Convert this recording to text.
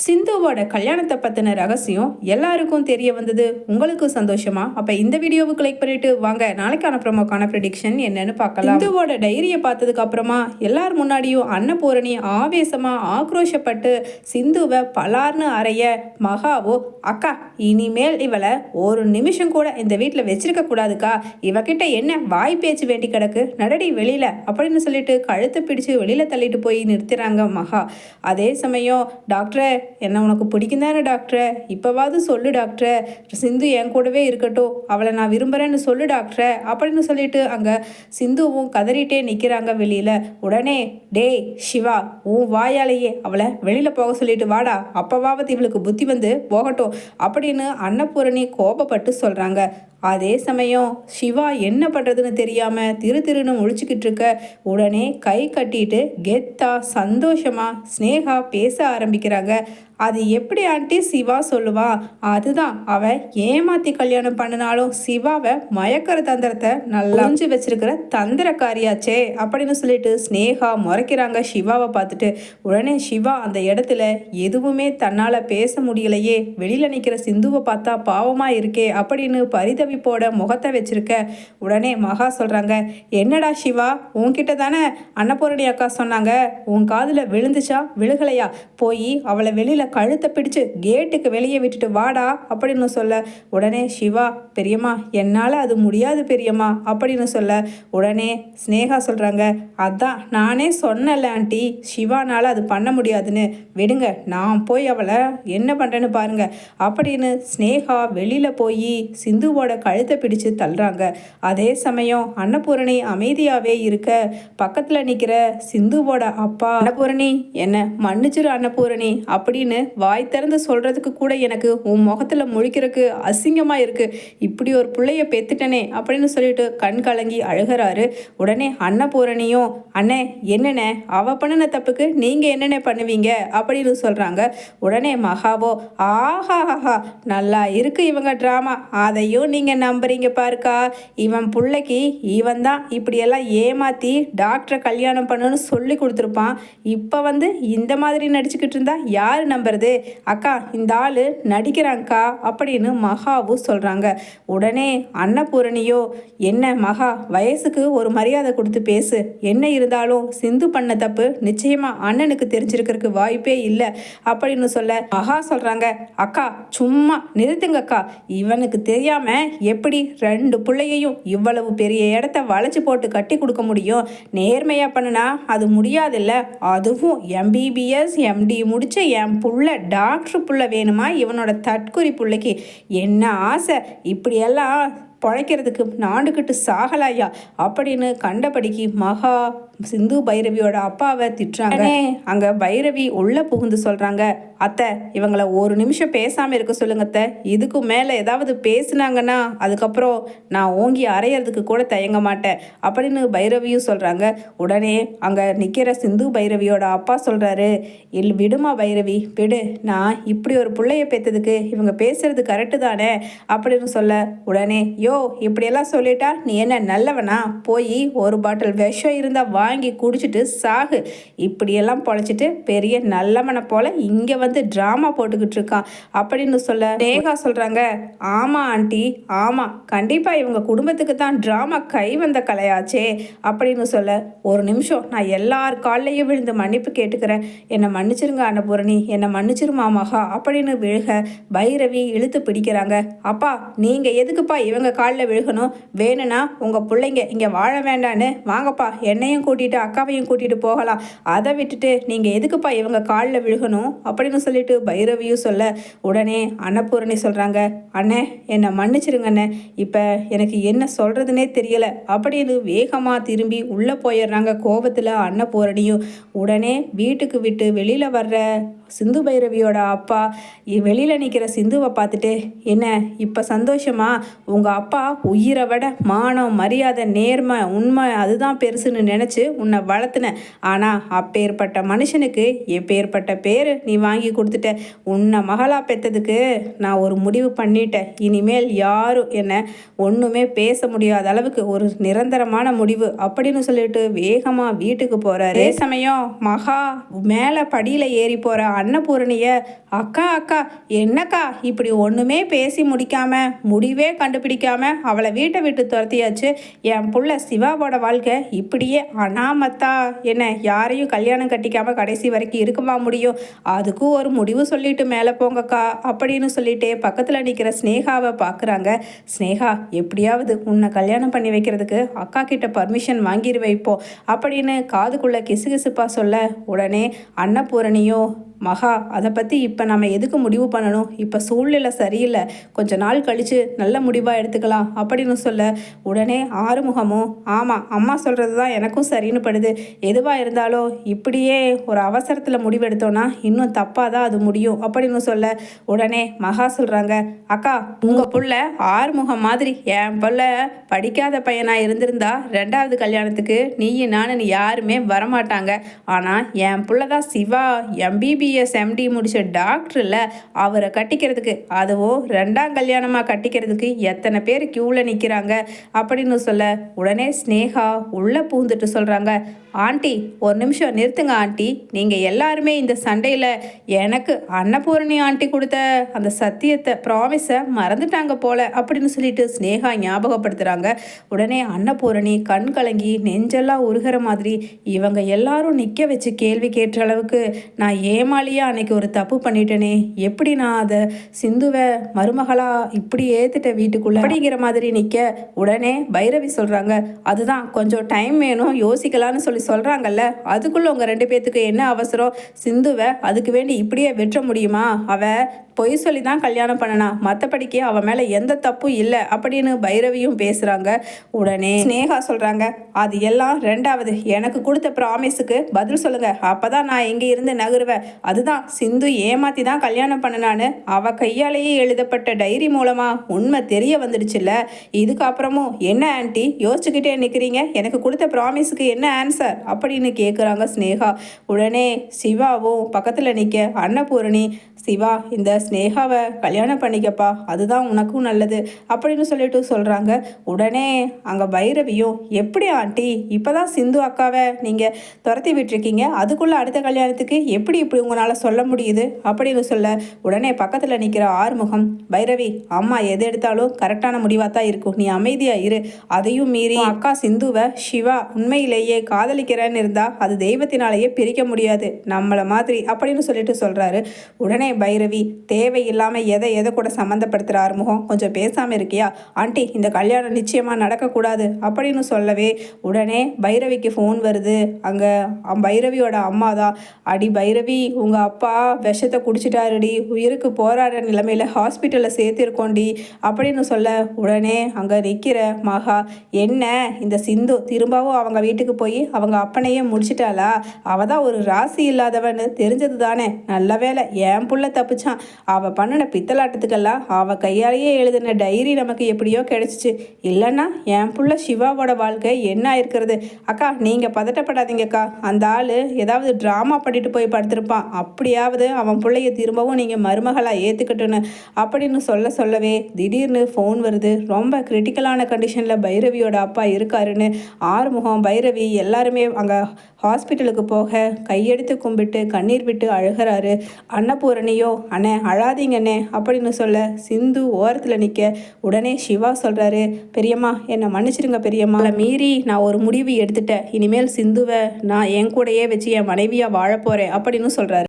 சிந்துவோட கல்யாணத்தை பற்றின ரகசியம் எல்லாருக்கும் தெரிய வந்தது. உங்களுக்கு சந்தோஷமா? அப்போ இந்த வீடியோவை கிளிக் பண்ணிட்டு வாங்க. நாளைக்கான ப்ரோமோக்கான ப்ரெடிக்ஷன் என்னன்னு பார்க்கலாம். சிந்துவோட டைரியை பார்த்ததுக்கு அப்புறமா எல்லார் முன்னாடியும் அன்னபூரணி ஆவேசமாக ஆக்ரோஷப்பட்டு சிந்துவை பலார்னு அறைய மகாவோ அக்கா இனிமேல் இவளை ஒரு நிமிஷம் கூட இந்த வீட்டில் வச்சிருக்க கூடாதுக்கா. இவகிட்ட என்ன வாய் பேச்சு வேண்டி கிடக்கு? நடடி வெளியில அப்படின்னு சொல்லிட்டு கழுத்தை பிடிச்சு வெளியில தள்ளிட்டு போய் நிறுத்துறாங்க மகா. அதே சமயம் டாக்டரை என்ன உனக்கு பிடிக்கும் தானே டாக்டரே? இப்போவாவது சொல்லு டாக்டரை. சிந்து என் கூடவே இருக்கட்டும். அவளை நான் விரும்புகிறேன்னு சொல்லு டாக்டரை. அப்படின்னு சொல்லிட்டு அங்கே சிந்துவும் கதறிட்டே நிற்கிறாங்க வெளியில். உடனே டேய் சிவா உன் வாயாலேயே அவளை வெளியில் போக சொல்லிட்டு வாடா. அப்போவாவது இவளுக்கு புத்தி வந்து போகட்டும். அப்படின்னு அன்னபூரணி கோபப்பட்டு சொல்கிறாங்க அதே சமயம் சிவா என்ன பண்ணுறதுன்னு தெரியாமல் திரு திருன்னு முழிச்சுக்கிட்டு இருக்க உடனே கை கட்டிட்டு கெத்தா சந்தோஷமாக ஸ்னேகா பேச ஆரம்பிக்கிறாங்க. அது எப்படி ஆண்டி சிவா சொல்லுவா? அதுதான். அவ ஏமாத்தி கல்யாணம் பண்ணினாலும் சிவாவை மயக்கிற தந்திரத்தை நல்லா புரிஞ்சு வச்சிருக்கிற தந்திரக்காரியாச்சே அப்படின்னு சொல்லிட்டு ஸ்னேகா முறைக்கிறாங்க சிவாவை பார்த்துட்டு. உடனே சிவா அந்த இடத்துல எதுவுமே தன்னால் பேச முடியலையே. வெளியில் நிற்கிற சிந்துவை பார்த்தா பாவமாக இருக்கே அப்படின்னு பரிதவிப்போட முகத்தை வச்சிருக்க. உடனே மகா சொல்கிறாங்க என்னடா சிவா? உன்கிட்ட தானே அன்னபூரணி அக்கா சொன்னாங்க. உன் காதில் விழுந்துச்சா? விழுகலையா? போய் அவளை வெளியில் கழுத்தை பிடிச்சு கேட்டுக்கு வெளியே விட்டுட்டு வாடா அப்படின்னு சொல்ல உடனே சிவா பெரியம்மா என்னால் அது முடியாது பெரியம்மா அப்படின்னு சொல்ல உடனே ஸ்னேகா சொல்கிறாங்க அதான் நானே சொன்னல ஆண்டி சிவானால் அது பண்ண முடியாதுன்னு. விடுங்க நான் போய் அவளை என்ன பண்ணுறேன்னு பாருங்க அப்படின்னு ஸ்னேகா வெளியில் போய் சிந்துவோட கழுத்தை பிடிச்சு தள்ளுறாங்க. அதே சமயம் அன்னபூரணி அமைதியாகவே இருக்க பக்கத்தில் நிற்கிற சிந்துவோட அப்பா அன்னபூரணி என்ன மன்னிச்சிரு அன்னபூரணி அப்படின்னு வாய் திறந்து சொல்கிறதுக்கு கூட எனக்கு உன் முகத்தில் முழிக்கிறதுக்கு அசிங்கமாக இருக்குது இப்படி ஒரு பிள்ளைய பெத்துட்டனே அப்படின்னு சொல்லிட்டு கண் கலங்கி அழுகிறாரு. உடனே அன்னபூரணியும் அண்ணே என்னென்ன அவ பண்ணின தப்புக்கு நீங்கள் என்னென்ன பண்ணுவீங்க? அப்படின்னு சொல்கிறாங்க உடனே மகாவோ ஆஹாஹா நல்லா இருக்கு இவங்க ட்ராமா அதையும் நீங்கள் நம்புறீங்க பாருக்கா. இவன் பிள்ளைக்கு இவன் தான் இப்படியெல்லாம் ஏமாற்றி டாக்டரை கல்யாணம் பண்ணணும்னு சொல்லி கொடுத்துருப்பான். இப்போ வந்து இந்த மாதிரி நடிச்சுக்கிட்டு இருந்தால் யார் நம்புறது அக்கா இந்த ஆள் நடிக்கிறாங்க்கா அப்படின்னு மகாவும் சொல்கிறாங்க உடனே அன்னபூரணியோ என்ன மகா வயசுக்கு ஒரு மரியாதை கொடுத்து பேசு. என்ன இருந்தாலும் சிந்து பண்ண தப்பு நிச்சயமாக அண்ணனுக்கு தெரிஞ்சிருக்கிறதுக்கு வாய்ப்பே இல்லை அப்படின்னு சொல்ல மகா சொல்கிறாங்க அக்கா சும்மா நிறுத்துங்கக்கா. இவனுக்கு தெரியாமல் எப்படி ரெண்டு பிள்ளையையும் இவ்வளவு பெரிய இடத்த வளைச்சி போட்டு கட்டி கொடுக்க முடியும்? நேர்மையாக பண்ணுனா அது முடியாதில்ல. அதுவும் எம்பிபிஎஸ் எம்டி முடிச்ச என் புள்ள டாக்டர் புள்ள வேணுமா? இவனோட தற்குறி பிள்ளைக்கு என்ன ஆசை? இப்படியெல்லாம் பொழைக்கிறதுக்கு நாண்டுக்கிட்டு சாகலாயா? அப்படின்னு கண்டபடிக்கு மகா சிந்து பைரவியோட அப்பாவை திட்டுறாங்க. அங்க பைரவி உள்ள புகுந்து சொல்றாங்க. அத்தை இவங்களை ஒரு நிமிஷம் பேசாம இருக்க சொல்லுங்க அத்தை. இதுக்கு மேல ஏதாவது பேசுனாங்கன்னா அதுக்கப்புறம் நான் ஓங்கி அரையிறதுக்கு கூட தயங்க மாட்டேன் அப்படின்னு பைரவியும் சொல்றாங்க. உடனே அங்க நிக்கிற சிந்து பைரவியோட அப்பா சொல்றாரு இல் விடுமா பைரவி விடு. நான் இப்படி ஒரு பிள்ளைய பேத்ததுக்கு இவங்க பேசுறது கரெக்டு தானே? அப்படின்னு சொல்ல உடனே யோ இப்படியெல்லாம் சொல்லிட்டா நீ என்ன நல்லவனா? போய் ஒரு பாட்டில் விஷம் இருந்தால் வாங்கி குடிச்சிட்டு சாகு. இப்படியெல்லாம் பொழைச்சிட்டு பெரிய நல்லவனை போல இங்கே வந்து ட்ராமா போட்டுக்கிட்டு இருக்கான் அப்படின்னு சொல்ல நேகா சொல்கிறாங்க ஆமாம் ஆண்டி ஆமாம் கண்டிப்பாக இவங்க குடும்பத்துக்கு தான் ட்ராமா கை வந்த கலையாச்சே அப்படின்னு சொல்ல ஒரு நிமிஷம் நான் எல்லார் கால்லையும் விழுந்து மன்னிப்பு கேட்டுக்கிறேன். என்னை மன்னிச்சிருங்க அன்னபூரணி என்னை மன்னிச்சிருமா மகா? அப்படின்னு விழுக பைரவி இழுத்து பிடிக்கிறாங்க. அப்பா நீங்கள் எதுக்குப்பா இவங்க காலில் விழுகணும்? வேணும்னா உங்கள் பிள்ளைங்க இங்கே வாழ வேண்டான்னு வாங்கப்பா என்னையும் கூட்டிகிட்டு அக்காவையும் கூட்டிகிட்டு போகலாம். அதை விட்டுட்டு நீங்கள் எதுக்குப்பா இவங்க காலில் விழுகணும்? அப்படின்னு சொல்லிட்டு பைரவியும் சொல்ல உடனே அன்னபூரணி சொல்கிறாங்க அண்ணே என்னை மன்னிச்சிருங்க அண்ணே இப்போ எனக்கு என்ன சொல்கிறதுனே தெரியலை அப்படின்னு வேகமாக திரும்பி உள்ளே போயிடுறாங்க கோபத்தில் அன்னபூரணியும். உடனே வீட்டுக்கு விட்டு வெளியில் வர்ற சிந்து பைரவியோட அப்பா வெளியில் நிற்கிற சிந்துவை பார்த்துட்டு என்ன இப்போ சந்தோஷமா? உங்கள் அப்பா உயிரை விட மானம் மரியாதை நேர்மை உண்மை அதுதான் பெருசுன்னு நினச்சி உன்னை வளர்த்துனேன் ஆனால் அப்பேற்பட்ட மனுஷனுக்கு எப்பேற்பட்ட பேர் நீ வாங்கி கொடுத்துட்ட. உன்னை மகளா பெற்றதுக்கு நான் ஒரு முடிவு பண்ணிட்டேன். இனிமேல் யாரும் என்னை ஒன்றுமே பேச முடியாத அளவுக்கு ஒரு நிரந்தரமான முடிவு அப்படின்னு சொல்லிட்டு வேகமாக வீட்டுக்கு போகிறாரு அதே சமயம் மகா மேலே படியில் ஏறி போகிற அன்னபூரணிய அக்கா அக்கா என்னக்கா இப்படி ஒன்றுமே பேசி முடிக்காம முடிவே கண்டுபிடிக்காம அவளை வீட்டை விட்டு துரத்தியாச்சு? என் புள்ள சிவாவோட வாழ்க்கை இப்படியே அனாமத்தா. என்ன யாரையும் கல்யாணம் கட்டிக்காம கடைசி வரைக்கும் இருக்குமா முடியும்? அதுக்கும் ஒரு முடிவு சொல்லிட்டு மேலே போங்கக்கா அப்படின்னு சொல்லிட்டு பக்கத்தில் நிற்கிற ஸ்னேகாவை பார்க்குறாங்க. ஸ்னேகா எப்படியாவது உன்னை கல்யாணம் பண்ணி வைக்கிறதுக்கு அக்கா கிட்ட பர்மிஷன் வாங்கிடுவே இப்போ அப்படின்னு காதுக்குள்ள கிசுகிசுப்பா சொல்ல உடனே அன்னபூரணியோ மகா அதை பற்றி இப்போ நம்ம எதுக்கு முடிவு பண்ணணும்? இப்போ சூழ்நிலை சரியில்லை. கொஞ்ச நாள் கழித்து நல்ல முடிவாக எடுத்துக்கலாம் அப்படின்னு சொல்ல உடனே ஆறுமுகமும் ஆமாம் அம்மா சொல்கிறது தான் எனக்கும் சரின்னு படுது. எதுவாக இருந்தாலும் இப்படியே ஒரு அவசரத்தில் முடிவெடுத்தோன்னா இன்னும் தப்பாக தான் அது முடியும் அப்படின்னு சொல்ல உடனே மகா சொல்கிறாங்க அக்கா உங்கள் புள்ள ஆறுமுகம் மாதிரி என் புள்ள படிக்காத பையனாக இருந்திருந்தா ரெண்டாவது கல்யாணத்துக்கு நீயும் நானும் யாருமே வரமாட்டாங்க. ஆனால் என் புள்ள தான் சிவா எம்பிபி எம்பிபிஎஸ் எம்டி முடித்த டாக்டரில் அவரை கட்டிக்கிறதுக்கு அதுவோ ரெண்டாம் கல்யாணமாக கட்டிக்கிறதுக்கு எத்தனை பேர் க்யூவில் நிற்கிறாங்க அப்படின்னு சொல்ல உடனே ஸ்னேகா உள்ளே பூந்துட்டு சொல்கிறாங்க ஆண்டி ஒரு நிமிஷம் நிறுத்துங்க ஆண்டி. நீங்கள் எல்லாருமே இந்த சண்டையில் எனக்கு அன்னபூரணி ஆண்டி கொடுத்த அந்த சத்தியத்தை ப்ராமிஸை மறந்துட்டாங்க போல அப்படின்னு சொல்லிட்டு ஸ்னேகா ஞாபகப்படுத்துகிறாங்க உடனே அன்னபூரணி கண் கலங்கி நெஞ்செல்லாம் உருகிற மாதிரி இவங்க எல்லாரும் நிற்க வச்சு கேள்வி கேட்ட அளவுக்கு நான் ஏமாலியாக அன்னைக்கு ஒரு தப்பு பண்ணிட்டேனே. எப்படி நான் அதை சிந்துவை மருமகளாக இப்படி ஏற்றுட்ட வீட்டுக்குள்ளே அப்படிங்கிற மாதிரி நிற்க உடனே பைரவி சொல்கிறாங்க அதுதான் கொஞ்சம் டைம் வேணும் யோசிக்கலான்னு சொல்லி சொல்கிறாங்கல்ல அதுக்குள்ளே உங்கள் ரெண்டு பேர்த்துக்கு என்ன அவசரம்? சிந்துவை அதுக்கு வேண்டி இப்படியே வெற்ற முடியுமா? அவ பொய் சொல்லி தான் கல்யாணம் பண்ணனா. மற்றபடிக்கு அவன் மேலே எந்த தப்பும் இல்லை அப்படின்னு பைரவியும் பேசுகிறாங்க உடனே ஸ்னேகா சொல்கிறாங்க அது எல்லாம் ரெண்டாவது. எனக்கு கொடுத்த ப்ராமிஸுக்கு பதில் சொல்லுங்க. அப்பதான் நான் இங்கே இருந்து நகருவேன். அதுதான் சிந்து ஏமாத்தி தான் கல்யாணம் பண்ணனான்னு அவ கையாலேயே எழுதப்பட்ட டைரி மூலமா உண்மை தெரிய வந்துடுச்சுல்ல. இதுக்கப்புறமும் என்ன ஆன்ட்டி யோசிச்சுக்கிட்டே நிற்கிறீங்க எனக்கு கொடுத்த ப்ராமிஸுக்கு என்ன ஆன்சர் அப்படின்னு கேட்குறாங்க ஸ்னேகா உடனே சிவாவும் பக்கத்தில் நிற்க அன்னபூரணி சிவா இந்த ஸ்னேகாவை கல்யாணம் பண்ணிக்கப்பா அதுதான் உனக்கும் நல்லது அப்படின்னு சொல்லிட்டு சொல்கிறாங்க உடனே அங்கே பைரவியும் எப்படி ஆண்டி இப்போ தான் சிந்து அக்காவை நீங்கள் துரத்தி விட்டுருக்கீங்க? அதுக்குள்ளே அடுத்த கல்யாணத்துக்கு எப்படி இப்படி உங்களால் சொல்ல முடியுது? அப்படின்னு சொல்ல உடனே பக்கத்தில் நிற்கிற ஆறுமுகம் பைரவி அம்மா எது எடுத்தாலும் கரெக்டான முடிவாக தான் இருக்கும். நீ அமைதியாக இரு. அதையும் மீறி அக்கா சிந்துவை சிவா உண்மையிலேயே காதலிக்கிறேன்னு இருந்தால் அது தெய்வத்தினாலேயே பிரிக்க முடியாது. நம்மளை மாதிரி அப்படின்னு சொல்லிட்டு சொல்கிறாரு உடனே பைரவி தேவையில்லாமல் எதை எதை கூட சம்மந்தப்படுத்துகிற ஆறுமுகம்? கொஞ்சம் பேசாமல் இருக்கியா? ஆண்டி இந்த கல்யாணம் நிச்சயமாக நடக்கக்கூடாது அப்படின்னு சொல்லவே உடனே பைரவிக்கு ஃபோன் வருது. அங்கே பைரவியோட அம்மா தான். அடி பைரவி உங்கள் அப்பா விஷத்தை குடிச்சிட்டாருடி. உயிருக்கு போராடுற நிலைமையில் ஹாஸ்பிட்டலில் சேர்த்துருக்கோண்டி அப்படின்னு சொல்ல உடனே அங்கே நிற்கிற மகா என்ன? இந்த சிந்து திரும்பவும் அவங்க வீட்டுக்கு போய் அவங்க அப்பனையே முடிச்சிட்டாளா? அவள் தான் ஒரு ராசி இல்லாதவன்னு தெரிஞ்சது தானே நல்ல வேலை என் புள்ள தப்பிச்சான். அவள் பண்ணின பித்தலாட்டத்துக்கெல்லாம் அவள் கையாலேயே எழுதின டைரி நமக்கு எப்படியோ கிடச்சிச்சு. இல்லைன்னா என் புள்ள சிவாவோட வாழ்க்கை என்ன ஆயிருக்கிறது? அக்கா நீங்கள் பதட்டப்படாதீங்கக்கா. அந்த ஆள் ஏதாவது ட்ராமா பண்ணிட்டு போய் படுத்திருப்பான். அப்படியாவது அவன் பிள்ளைய திரும்பவும் நீங்கள் மருமகளாக ஏற்றுக்கட்டுன்னு அப்படின்னு சொல்ல சொல்லவே திடீர்னு ஃபோன் வருது. ரொம்ப கிரிட்டிக்கலான கண்டிஷனில் பைரவியோட அப்பா இருக்காருன்னு ஆறுமுகம் பைரவி எல்லாருமே அங்கே ஹாஸ்பிட்டலுக்கு போக கையெடுத்து கும்பிட்டு கண்ணீர் விட்டு அழுகிறாரு. அன்னபூரணியோ அண்ணே அழாதீங்கண்ணே அப்படின்னு சொல்ல சிந்து ஓரத்தில் நிற்க உடனே சிவா சொல்கிறாரு பெரியம்மா என்னை மன்னிச்சிருங்க பெரியம்மா. மீறி நான் ஒரு முடிவு எடுத்துட்டேன். இனிமேல் சிந்துவை நான் என் கூடயே வச்சு என் மனைவியாக வாழப்போகிறேன் அப்படின்னு சொல்கிறாரு